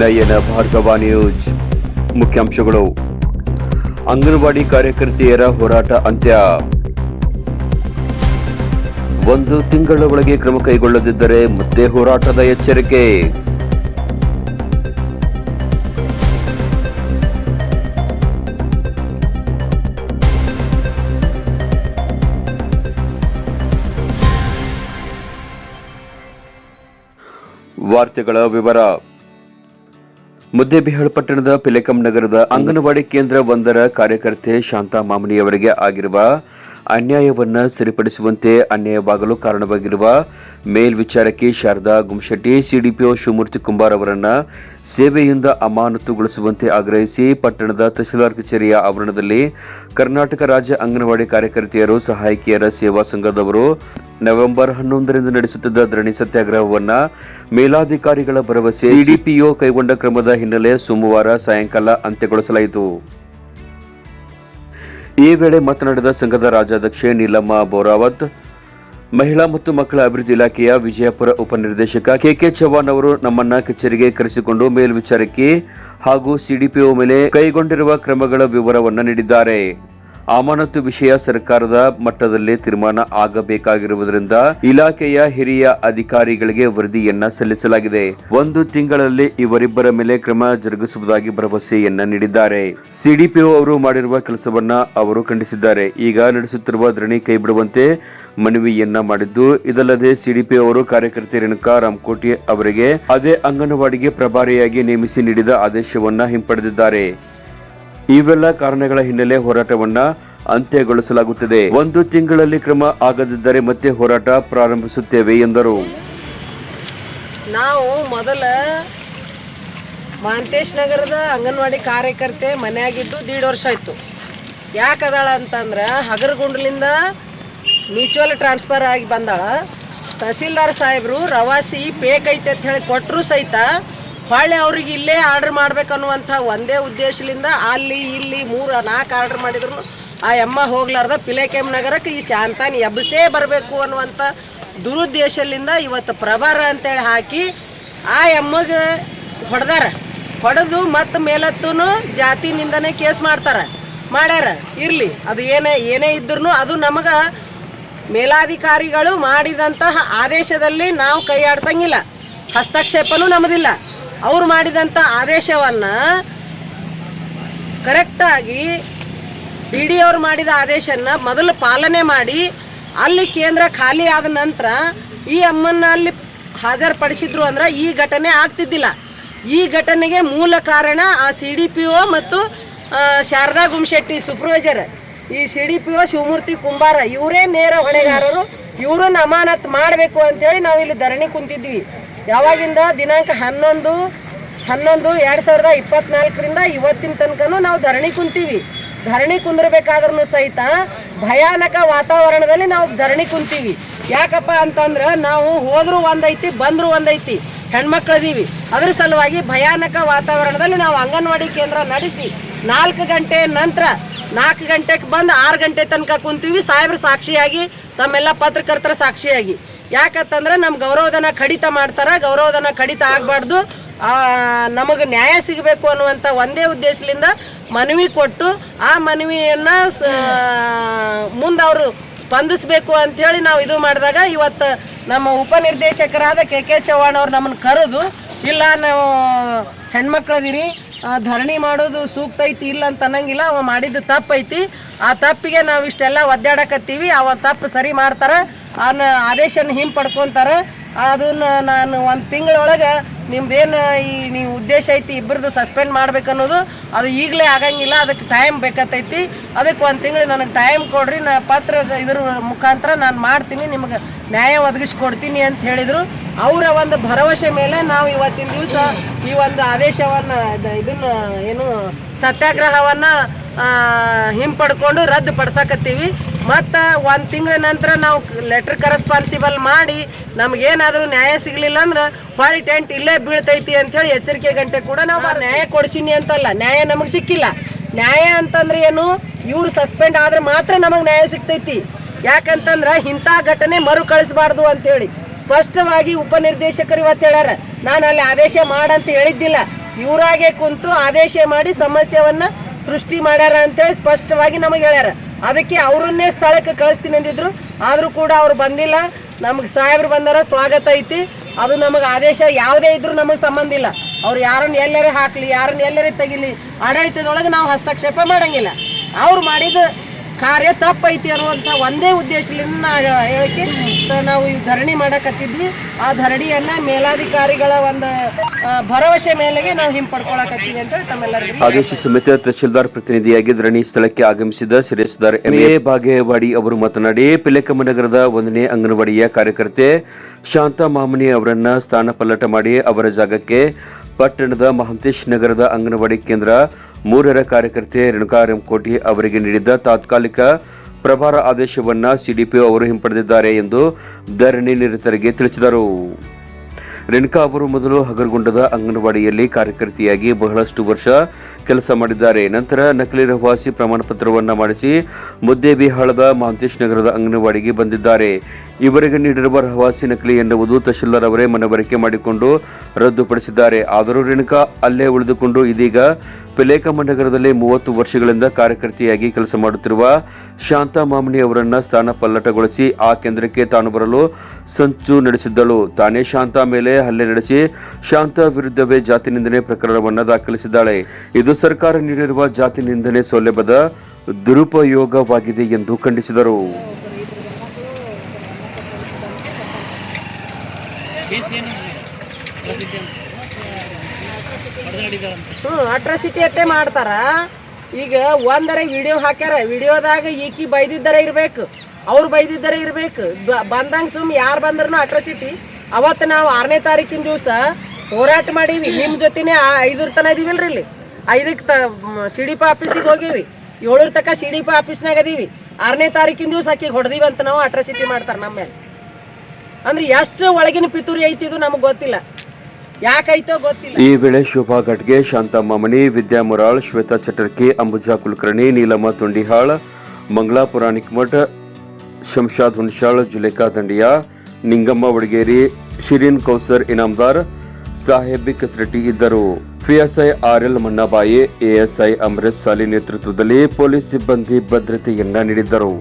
ನಯನ Bhargava news. ಮುಖ್ಯಾಂಶಗಳು. ಅಂಗನವಾಡಿ ಕಾರ್ಯಕರ್ತೆಯರ ಹೋರಾಟ ಅಂತ್ಯ. ಒಂದು ತಿಂಗಳ ಒಳಗೆ ಕ್ರಮ ಕೈಗೊಳ್ಳದಿದ್ದರೆ ಮತ್ತೆ ಹೋರಾಟದ ಎಚ್ಚರಿಕೆ. ವಾರ್ತೆಗಳ ವಿವರ. ಮುದ್ದೇಬಿಹಾಳ್ ಪಟ್ಟಣದ ಪಿಲೇಕಂ ನಗರದ ಅಂಗನವಾಡಿ ಕೇಂದ್ರ ಒಂದರ ಕಾರ್ಯಕರ್ತೆ ಶಾಂತಾ ಮಾಮನಿಯವರಿಗೆ ಆಗಿರುವ ಅನ್ಯಾಯವನ್ನ ಸರಿಪಡಿಸುವಂತೆ ಅನ್ಯಾಯವಾಗಲು ಕಾರಣವಾಗಿರುವ ಮೇಲ್ವಿಚಾರಕಿ ಶಾರದಾ ಗುಮ್ಶೆಟ್ಟಿ ಸಿಡಿಪಿಒ ಶಿವಮೂರ್ತಿ ಕುಂಬಾರ್ ಅವರನ್ನು ಸೇವೆಯಿಂದ ಅಮಾನತುಗೊಳಿಸುವಂತೆ ಆಗ್ರಹಿಸಿ ಪಟ್ಟಣದ ತಹಶೀಲ್ದಾರ್ ಕಚೇರಿಯ ಆವರಣದಲ್ಲಿ ಕರ್ನಾಟಕ ರಾಜ್ಯ ಅಂಗನವಾಡಿ ಕಾರ್ಯಕರ್ತೆಯರು ಸಹಾಯಕಿಯರ ಸೇವಾ ಸಂಘದವರು ನವೆಂಬರ್ ಹನ್ನೊಂದರಿಂದ ನಡೆಸುತ್ತಿದ್ದ ಧರಣಿ ಸತ್ಯಾಗ್ರಹವನ್ನು ಮೇಲಾಧಿಕಾರಿಗಳ ಭರವಸೆ ಸಿಡಿಪಿಒ ಕೈಗೊಂಡ ಕ್ರಮದ ಹಿನ್ನೆಲೆ ಸೋಮವಾರ ಸಾಯಂಕಾಲ ಅಂತ್ಯಗೊಳಿಸಲಾಯಿತು. ಈ ವೇಳೆ ಮಾತನಾಡಿದ ಸಂಘದ ರಾಜ್ಯಾಧ್ಯಕ್ಷೆ ನೀಲಮ್ಮ ಬೋರಾವತ್, ಮಹಿಳಾ ಮತ್ತು ಮಕ್ಕಳ ಅಭಿವೃದ್ಧಿ ಇಲಾಖೆಯ ವಿಜಯಪುರ ಉಪನಿರ್ದೇಶಕ ಕೆಕೆ ಚವ್ಹಾಣ್ ಅವರು ನಮ್ಮನ್ನ ಕಚೇರಿಗೆ ಕರೆಸಿಕೊಂಡು ಮೇಲ್ವಿಚಾರಕಿ ಹಾಗೂ ಸಿಡಿಪಿಒ ಮೇಲೆ ಕೈಗೊಂಡಿರುವ ಕ್ರಮಗಳ ವಿವರವನ್ನು ನೀಡಿದ್ದಾರೆ. ಅಮಾನತು ವಿಷಯ ಸರ್ಕಾರದ ಮಟ್ಟದಲ್ಲಿ ತೀರ್ಮಾನ ಆಗಬೇಕಾಗಿರುವುದರಿಂದ ಇಲಾಖೆಯ ಹಿರಿಯ ಅಧಿಕಾರಿಗಳಿಗೆ ವರದಿಯನ್ನ ಸಲ್ಲಿಸಲಾಗಿದೆ. ಒಂದು ತಿಂಗಳಲ್ಲಿ ಇವರಿಬ್ಬರ ಮೇಲೆ ಕ್ರಮ ಜರುಗಿಸುವುದಾಗಿ ಭರವಸೆಯನ್ನ ನೀಡಿದ್ದಾರೆ. ಸಿಡಿಪಿಒ ಅವರು ಮಾಡಿರುವ ಕೆಲಸವನ್ನ ಅವರು ಖಂಡಿಸಿದ್ದಾರೆ. ಈಗ ನಡೆಸುತ್ತಿರುವ ಧರಣಿ ಕೈಬಿಡುವಂತೆ ಮನವಿಯನ್ನ ಮಾಡಿದ್ದು, ಇದಲ್ಲದೆ ಸಿಡಿಪಿಒ ಅವರು ಕಾರ್ಯಕರ್ತೆ ರೇಣುಕಾ ರಾಮಕೋಟಿ ಅವರಿಗೆ ಅದೇ ಅಂಗನವಾಡಿಗೆ ಪ್ರಭಾರಿಯಾಗಿ ನೇಮಿಸಿ ನೀಡಿದ ಆದೇಶವನ್ನ ಹಿಂಪಡೆದಿದ್ದಾರೆ. ಇವೆಲ್ಲ ಕಾರಣಗಳ ಹಿನ್ನೆಲೆ ಹೋರಾಟವನ್ನ ಅಂತ್ಯಗೊಳಿಸಲಾಗುತ್ತಿದೆ. ಒಂದು ತಿಂಗಳಲ್ಲಿ ಕ್ರಮ ಆಗದಿದ್ದರೆ ಮತ್ತೆ ಹೋರಾಟ ಪ್ರಾರಂಭಿಸುತ್ತೇವೆ ಎಂದರು. ನಾವು ಮೊದಲ ಮಾಂತೇಶ್ ನಗರದ ಅಂಗನವಾಡಿ ಕಾರ್ಯಕರ್ತೆ ಮನೆಯಾಗಿದ್ದು ದೀಡ್ ವರ್ಷ ಆಯಿತು. ಯಾಕದಾಳ ಅಂತಂದ್ರೆ ಹಗರಗುಂಡ್ಲಿಂದ ಮ್ಯೂಚುವಲ್ ಟ್ರಾನ್ಸ್ಫರ್ ಆಗಿ ಬಂದಾಳ. ತಹಸೀಲ್ದಾರ್ ಸಾಹೇಬ್ರು ರವಾಸಿ ಪೇಕ್ ಐತೆ ಅಂತ ಹೇಳಿ ಕೊಟ್ಟರು ಸಹಿತ ಹೊಳ್ಳಿ ಅವ್ರಿಗೆ ಇಲ್ಲೇ ಆರ್ಡ್ರ್ ಮಾಡ್ಬೇಕನ್ನುವಂಥ ಒಂದೇ ಉದ್ದೇಶದಿಂದ ಅಲ್ಲಿ ಇಲ್ಲಿ ಮೂರು ನಾಲ್ಕು ಆರ್ಡ್ರ್ ಮಾಡಿದ್ರು. ಆ ಎಮ್ಮ ಹೋಗ್ಲಾರ್ದ ಪಿಲೇಕೆಮ್ ನಗರಕ್ಕೆ ಈ ಶಾಂತಾನಿ ಎಬ್ಬಸೇ ಬರಬೇಕು ಅನ್ನುವಂಥ ದುರುದ್ದೇಶದಿಂದ ಇವತ್ತು ಪ್ರಭಾರ ಅಂತೇಳಿ ಹಾಕಿ ಆ ಎಮ್ಮಗೆ ಹೊಡೆದಾರ. ಹೊಡೆದು ಮತ್ತು ಮೇಲತ್ತೂ ಜಾತಿ ನಿಂದನೆ ಕೇಸ್ ಮಾಡ್ತಾರೆ. ಮಾಡ್ಯಾರ. ಇರಲಿ. ಅದು ಏನೇ ಏನೇ ಇದ್ರೂ ಅದು ನಮಗೆ ಮೇಲಾಧಿಕಾರಿಗಳು ಮಾಡಿದಂತಹ ಆದೇಶದಲ್ಲಿ ನಾವು ಕೈ ಆಡ್ಸಂಗಿಲ್ಲ. ಹಸ್ತಕ್ಷೇಪನೂ ನಮ್ಮದಿಲ್ಲ ಅವ್ರು ಮಾಡಿದಂಥ ಆದೇಶವನ್ನು ಕರೆಕ್ಟಾಗಿ ಡಿ ಡಿ ಅವ್ರು ಮಾಡಿದ ಆದೇಶನ ಮೊದಲು ಪಾಲನೆ ಮಾಡಿ, ಅಲ್ಲಿ ಕೇಂದ್ರ ಖಾಲಿ ಆದ ನಂತರ ಈ ಅಮ್ಮನ್ನ ಅಲ್ಲಿ ಹಾಜರುಪಡಿಸಿದ್ರು ಅಂದ್ರೆ ಈ ಘಟನೆ ಆಗ್ತಿದ್ದಿಲ್ಲ. ಈ ಘಟನೆಗೆ ಮೂಲ ಕಾರಣ ಆ ಸಿ ಡಿ ಪಿ ಒ ಮತ್ತು ಶಾರದಾ ಗುಮ್ಶೆಟ್ಟಿ ಸೂಪರ್ವೈಸರ್ ಈ C D P O Shivamurthy Kumbara, ಇವರೇ ನೇರ ಹೊಣೆಗಾರರು. ಇವ್ರನ್ನ ಅಮಾನತ್ ಮಾಡಬೇಕು ಅಂತೇಳಿ ನಾವು ಇಲ್ಲಿ ಧರಣಿ ಕುಂತಿದ್ವಿ. ಯಾವಾಗಿಂದ ದಿನಾಂಕ ಹನ್ನೊಂದು ಹನ್ನೊಂದು ಎರಡು ಸಾವಿರದ ಇಪ್ಪತ್ನಾಲ್ಕರಿಂದ ಇವತ್ತಿನ ತನಕನೂ ನಾವು ಧರಣಿ ಕುಂತೀವಿ. ಧರಣಿ ಕುಂದಿರ್ಬೇಕಾದ್ರೂ ಸಹಿತ ಭಯಾನಕ ವಾತಾವರಣದಲ್ಲಿ ನಾವು ಧರಣಿ ಕುಂತೀವಿ. ಯಾಕಪ್ಪ ಅಂತಂದ್ರೆ ನಾವು ಹೋದ್ರು ಒಂದೈತಿ, ಬಂದ್ರು ಒಂದೈತಿ, ಹೆಣ್ಮಕ್ಳದೀವಿ. ಅದ್ರ ಸಲುವಾಗಿ ಭಯಾನಕ ವಾತಾವರಣದಲ್ಲಿ ನಾವು ಅಂಗನವಾಡಿ ಕೇಂದ್ರ ನಡೆಸಿ ನಾಲ್ಕು ಗಂಟೆ ನಂತರ ನಾಲ್ಕು ಗಂಟೆಗೆ ಬಂದು ಆರು ಗಂಟೆ ತನಕ ಕುಂತೀವಿ. ಸಾಹೇಬ್ರ ಸಾಕ್ಷಿಯಾಗಿ, ತಮ್ಮೆಲ್ಲ ಪತ್ರಕರ್ತರ ಸಾಕ್ಷಿಯಾಗಿ. ಯಾಕಂತಂದ್ರೆ ನಮ್ಮ ಗೌರವಧನ ಕಡಿತ ಮಾಡ್ತಾರೆ, ಗೌರವಧನ ಕಡಿತ ಆಗಬಾರ್ದು. ನಮಗೆ ನ್ಯಾಯ ಸಿಗಬೇಕು ಅನ್ನುವಂಥ ಒಂದೇ ಉದ್ದೇಶದಿಂದ ಮನವಿ ಕೊಟ್ಟು ಆ ಮನವಿಯನ್ನು ಮುಂದೆ ಅವರು ಸ್ಪಂದಿಸಬೇಕು ಅಂಥೇಳಿ ನಾವು ಇದು ಮಾಡಿದಾಗ ಇವತ್ತು ನಮ್ಮ ಉಪನಿರ್ದೇಶಕರಾದ ಕೆ ಕೆ ಚವ್ಹಾಣ್ ಅವ್ರು ನಮ್ಮನ್ನು ಕರೆದು, ಇಲ್ಲ ನಾವು ಹೆಣ್ಮಕ್ಳದಿರಿ ಧರಣಿ ಮಾಡೋದು ಸೂಕ್ತ ಐತಿ, ಇಲ್ಲ ಅಂತ ಅನ್ನಂಗಿಲ್ಲ, ಅವ ಮಾಡಿದ್ದು ತಪ್ಪೈತಿ. ಆ ತಪ್ಪಿಗೆ ನಾವು ಇಷ್ಟೆಲ್ಲ ಒದ್ದಾಡಕತ್ತೀವಿ, ಅವ ತಪ್ಪು ಸರಿ ಮಾಡ್ತಾರೆ. ಅವನ ಆದೇಶನ ಹಿಂಪಡ್ಕೊಂತಾರೆ ಅದನ್ನ ನಾನು ಒಂದು ತಿಂಗಳೊಳಗೆ ನಿಮ್ದೇನು ಈ ನೀವು ಉದ್ದೇಶ ಐತಿ ಇಬ್ಬರದು ಸಸ್ಪೆಂಡ್ ಮಾಡ್ಬೇಕನ್ನೋದು, ಅದು ಈಗಲೇ ಆಗಂಗಿಲ್ಲ ಅದಕ್ಕೆ ಟೈಮ್ ಬೇಕಾತೈತಿ. ಅದಕ್ಕೆ ಒಂದು ತಿಂಗಳು ನನಗೆ ಟೈಮ್ ಕೊಡ್ರಿ, ನಾ ಪತ್ರ ಇದ್ರ ಮುಖಾಂತರ ನಾನು ಮಾಡ್ತೀನಿ, ನಿಮಗೆ ನ್ಯಾಯ ಒದಗಿಸ್ಕೊಡ್ತೀನಿ ಅಂತ ಹೇಳಿದರು. ಅವರ ಒಂದು ಭರವಸೆ ಮೇಲೆ ನಾವು ಇವತ್ತಿನ ದಿವಸ ಈ ಒಂದು ಆದೇಶವನ್ನು ಇದನ್ನು ಏನು ಸತ್ಯಾಗ್ರಹವನ್ನು ಹಿಂಪಡ್ಕೊಂಡು ರದ್ದು ಪಡಿಸಾಕತ್ತೀವಿ. ಮತ್ತು ಒಂದು ತಿಂಗಳ ನಂತರ ನಾವು ಲೆಟರ್ ಕರೆಸ್ಪಾನ್ಸಿಬಲ್ ಮಾಡಿ ನಮಗೇನಾದರೂ ನ್ಯಾಯ ಸಿಗಲಿಲ್ಲ ಅಂದ್ರೆ ಹೊಳಿ ಟೆಂಟ್ ಇಲ್ಲೇ ಬೀಳ್ತೈತಿ ಅಂಥೇಳಿ ಎಚ್ಚರಿಕೆ ಗಂಟೆ ಕೂಡ ನಾವು ನ್ಯಾಯ ಕೊಡ್ಸೀನಿ ಅಂತಲ್ಲ. ನ್ಯಾಯ ನಮಗೆ ಸಿಕ್ಕಿಲ್ಲ. ನ್ಯಾಯ ಅಂತಂದ್ರೆ ಏನು? ಇವ್ರು ಸಸ್ಪೆಂಡ್ ಆದ್ರೆ ಮಾತ್ರ ನಮಗೆ ನ್ಯಾಯ ಸಿಗ್ತೈತಿ. ಯಾಕಂತಂದ್ರೆ ಇಂಥ ಘಟನೆ ಮರುಕಳಿಸಬಾರ್ದು ಅಂತೇಳಿ ಸ್ಪಷ್ಟವಾಗಿ ಉಪನಿರ್ದೇಶಕರು ಇವತ್ತು ಹೇಳ್ಯಾರ. ನಾನು ಅಲ್ಲಿ ಆದೇಶ ಮಾಡಂತ ಹೇಳಿದ್ದಿಲ್ಲ. ಇವರಾಗೆ ಕುಂತು ಆದೇಶ ಮಾಡಿ ಸಮಸ್ಯೆವನ್ನ ಸೃಷ್ಟಿ ಮಾಡ್ಯಾರ ಅಂತೇಳಿ ಸ್ಪಷ್ಟವಾಗಿ ನಮಗೆ ಹೇಳ್ಯಾರ. ಅದಕ್ಕೆ ಅವರನ್ನೇ ಸ್ಥಳಕ್ಕೆ ಕಳಿಸ್ತೀನಿ ಅಂದಿದ್ರು. ಆದರೂ ಕೂಡ ಅವ್ರು ಬಂದಿಲ್ಲ. ನಮ್ಗೆ ಸಾಹೇಬ್ರು ಬಂದಾರ, ಸ್ವಾಗತ ಐತಿ. ಅದು ನಮಗೆ ಆದೇಶ ಯಾವುದೇ ಇದ್ರೂ ನಮಗೆ ಸಂಬಂಧ ಇಲ್ಲ. ಅವ್ರು ಯಾರನ್ನ ಎಲ್ಲರೇ ಹಾಕ್ಲಿ, ಯಾರನ್ನ ಎಲ್ಲರೇ ತೆಗಿಲಿ, ಆಡಳಿತದೊಳಗೆ ನಾವು ಹಸ್ತಕ್ಷೇಪ ಮಾಡಂಗಿಲ್ಲ. ಅವ್ರು ಮಾಡಿದ ಕಾರ್ಯ ತಪ್ಪೈತಿ ಅನ್ನುವಂಥ ಒಂದೇ ಉದ್ದೇಶದಿಂದ ನಾ ಹೇಳಕ್ಕೆ ನಾವು ಈ ಧರಣಿ ಮಾಡಕತ್ತಿದ್ವಿ. ಆ ಧರಣಿಯನ್ನ ಮೇಲಾಧಿಕಾರಿಗಳ ಒಂದು ಭರವಸೆ ಮೇಲೆಗೆ ನಾವು ಹಿಂಪಡ್ಕೊಳಕತ್ತೀವಿ ಅಂತ ತಮ್ಮೆಲ್ಲರಿಗೂ ಆದೇಶ ಸಮೇತ ತಹಶೀಲ್ದಾರ್ ಪ್ರತಿನಿಧಿಯಾಗಿ ಧರಣಿ ಸ್ಥಳಕ್ಕೆ ಆಗಮಿಸಿದ ಸಿರೇಸ್ದಾರ್ ಎಂ. ಎ. ಬಾಗೇವಾಡಿ ಅವರು ಮಾತನಾಡಿ, ಪಿಲೆಕಮ್ಮ ನಗರದ ಒಂದನೇ ಅಂಗನವಾಡಿಯ ಕಾರ್ಯಕರ್ತೆ ಶಾಂತಾ ಮಾಮನಿ ಅವರನ್ನ ಸ್ಥಾನ ಪಲ್ಲಟ ಮಾಡಿ ಅವರ ಜಾಗಕ್ಕೆ ಪಟ್ಟಣದ ಮಹಂತೇಶ್ ನಗರದ ಅಂಗನವಾಡಿ ಕೇಂದ್ರ ಮೂರರ ಕಾರ್ಯಕರ್ತೆ ರೇಣುಕಾ ರೆಂಕೋಟಿ ಅವರಿಗೆ ನೀಡಿದ್ದ ತಾತ್ಕಾಲಿಕ ಪ್ರಭಾರ ಆದೇಶವನ್ನ ಸಿಡಿಪಿಒ ಅವರು ಹಿಂಪಡೆದಿದ್ದಾರೆ ಎಂದು ಧರಣಿ ನಿರತರಿಗೆ ತಿಳಿಸಿದರು. ರೇಣುಕಾ ಅವರು ಮೊದಲು ಹಗರಗುಂಡದ ಅಂಗನವಾಡಿಯಲ್ಲಿ ಕಾರ್ಯಕರ್ತೆಯಾಗಿ ಬಹಳಷ್ಟು ವರ್ಷ ಕೆಲಸ ಮಾಡಿದ್ದಾರೆ. ನಂತರ ನಕಲಿ ರಹವಾಸಿ ಪ್ರಮಾಣ ಪತ್ರವನ್ನು ಮಾಡಿಸಿ ಮುದ್ದೇಬಿಹಾಳದ ಮಹಂತೇಶ್ ನಗರದ ಅಂಗನವಾಡಿಗೆ ಬಂದಿದ್ದಾರೆ. ಇವರಿಗೆ ನೀಡಿರುವ ರಹವಾಸಿ ನಕಲಿ ಎನ್ನುವುದು ತಹಶೀಲ್ದಾರ್ ಅವರೇ ಮನವರಿಕೆ ಮಾಡಿಕೊಂಡು ರದ್ದುಪಡಿಸಿದ್ದಾರೆ. ಆದರೂ ರೇಣುಕಾ ಅಲ್ಲೇ ಉಳಿದುಕೊಂಡು ಇದೀಗ ಪಿಲೇಕಮ್ಮ ನಗರದಲ್ಲಿ ಮೂವತ್ತು ವರ್ಷಗಳಿಂದ ಕಾರ್ಯಕರ್ತೆಯಾಗಿ ಕೆಲಸ ಮಾಡುತ್ತಿರುವ ಶಾಂತಾ ಮಾಮನಿ ಅವರನ್ನ ಸ್ಥಾನ ಪಲ್ಲಟಗೊಳಿಸಿ ಆ ಕೇಂದ್ರಕ್ಕೆ ತಾನು ಬರಲು ಸಂಚು ನಡೆಸಿದ್ದಳು. ತಾನೇ ಶಾಂತಾ ಮೇಲೆ ಹಲ್ಲೆ ನಡೆಸಿ ಶಾಂತಾ ವಿರುದ್ಧವೇ ಜಾತಿ ನಿಂದನೆ ಪ್ರಕರಣವನ್ನು ದಾಖಲಿಸಿದ್ದಾಳೆ. ಇದು ಸರ್ಕಾರ ನೀಡಿರುವ ಜಾತಿ ನಿಂದನೆ ಸೌಲಭ್ಯದ ದುರುಪಯೋಗವಾಗಿದೆ ಎಂದು ಖಂಡಿಸಿದರು. ಅಂತ ಹ್ಞೂ ಅಟ್ರಾಸಿಟಿ ಅತ್ತೆ ಮಾಡ್ತಾರ. ಈಗ ಒಂದರೆ ವಿಡಿಯೋ ಹಾಕ್ಯಾರ. ವಿಡಿಯೋದಾಗ ಈಕಿ ಬೈದಿದ್ದರೆ ಇರ್ಬೇಕು. ಅವ್ರು ಬೈದಿದ್ದರೆ ಇರ್ಬೇಕು. ಬಂದಂಗೆ ಸುಮ್ ಯಾರು ಬಂದ್ರೂ ಅಟ್ರಾಸಿಟಿ. ಅವತ್ತು ನಾವು ಆರನೇ ತಾರೀಕಿನ ದಿವಸ ಹೋರಾಟ ಮಾಡೀವಿ. ನಿಮ್ಮ ಜೊತೆನೇ ಐದರ ತನ ಇದೀವಿಲ್ರಿ ಇಲ್ಲಿ. ಐದಕ್ಕೆ ತ ಸಿ ಡಿ ಪಿ ಆಫೀಸಿಗೆ ಹೋಗೀವಿ. ಏಳರ ತಕ ಸಿ ಡಿ ಪಿ ಆಫೀಸ್ನಾಗ ಅದೀವಿ. ಆರನೇ ತಾರೀಕಿನ ದಿವಸ ಆಕಿಗೆ ಹೊಡೆದೀವಿ ಅಂತ ನಾವು ಅಟ್ರಾಸಿಟಿ ಮಾಡ್ತಾರೆ ನಮ್ಮ ಮೇಲೆ. ಅಂದ್ರೆ ಎಷ್ಟು ಒಳಗಿನ ಪಿತೂರಿ ಐತಿ ಇದು ನಮಗೆ ಗೊತ್ತಿಲ್ಲ. ಯಾಕೈತೋ ಗೊತ್ತಿಲ್ಲ. ಈ ವೇಳೆ ಶೋಭಾ ಘಟ್ಗೆ ಶಾಂತಾ ಮಾಮನಿ ವಿದ್ಯಾ ಮುರಾಳ್, ಶ್ವೇತಾ ಚಟರ್ಕಿ, ಅಂಬುಜಾ ಕುಲಕರ್ಣಿ, ನೀಲಮ್ಮ ತುಂಡಿಹಾಳ್ ಮಂಗಳಾ ಪುರಾಣಿಕ್ ಮಠ ಶಂಶಾದ್ ಹುಣಶಾಳ್ ಜುಲೇಖಾ ದಂಡಿಯಾ, ನಿಂಗಮ್ಮ ವಡಗೇರಿ, ಶಿರೀನ್ ಕೌಸರ್ ಇನಾಮ್ದಾರ್, ಸಾಹೇಬಿ ಕಸರಟ್ಟಿ ಇದ್ದರು. ಪಿಎಸ್ಐ ಆರ್ಎಲ್ ಮಣ್ಣಬಾಯಿ ಎಎಸ್ಐ ಅಮೃತ್ ಸಾಲಿ ನೇತೃತ್ವದಲ್ಲಿ ಪೊಲೀಸ್ ಸಿಬ್ಬಂದಿ ಭದ್ರತೆಯನ್ನ ನೀಡಿದ್ದರು.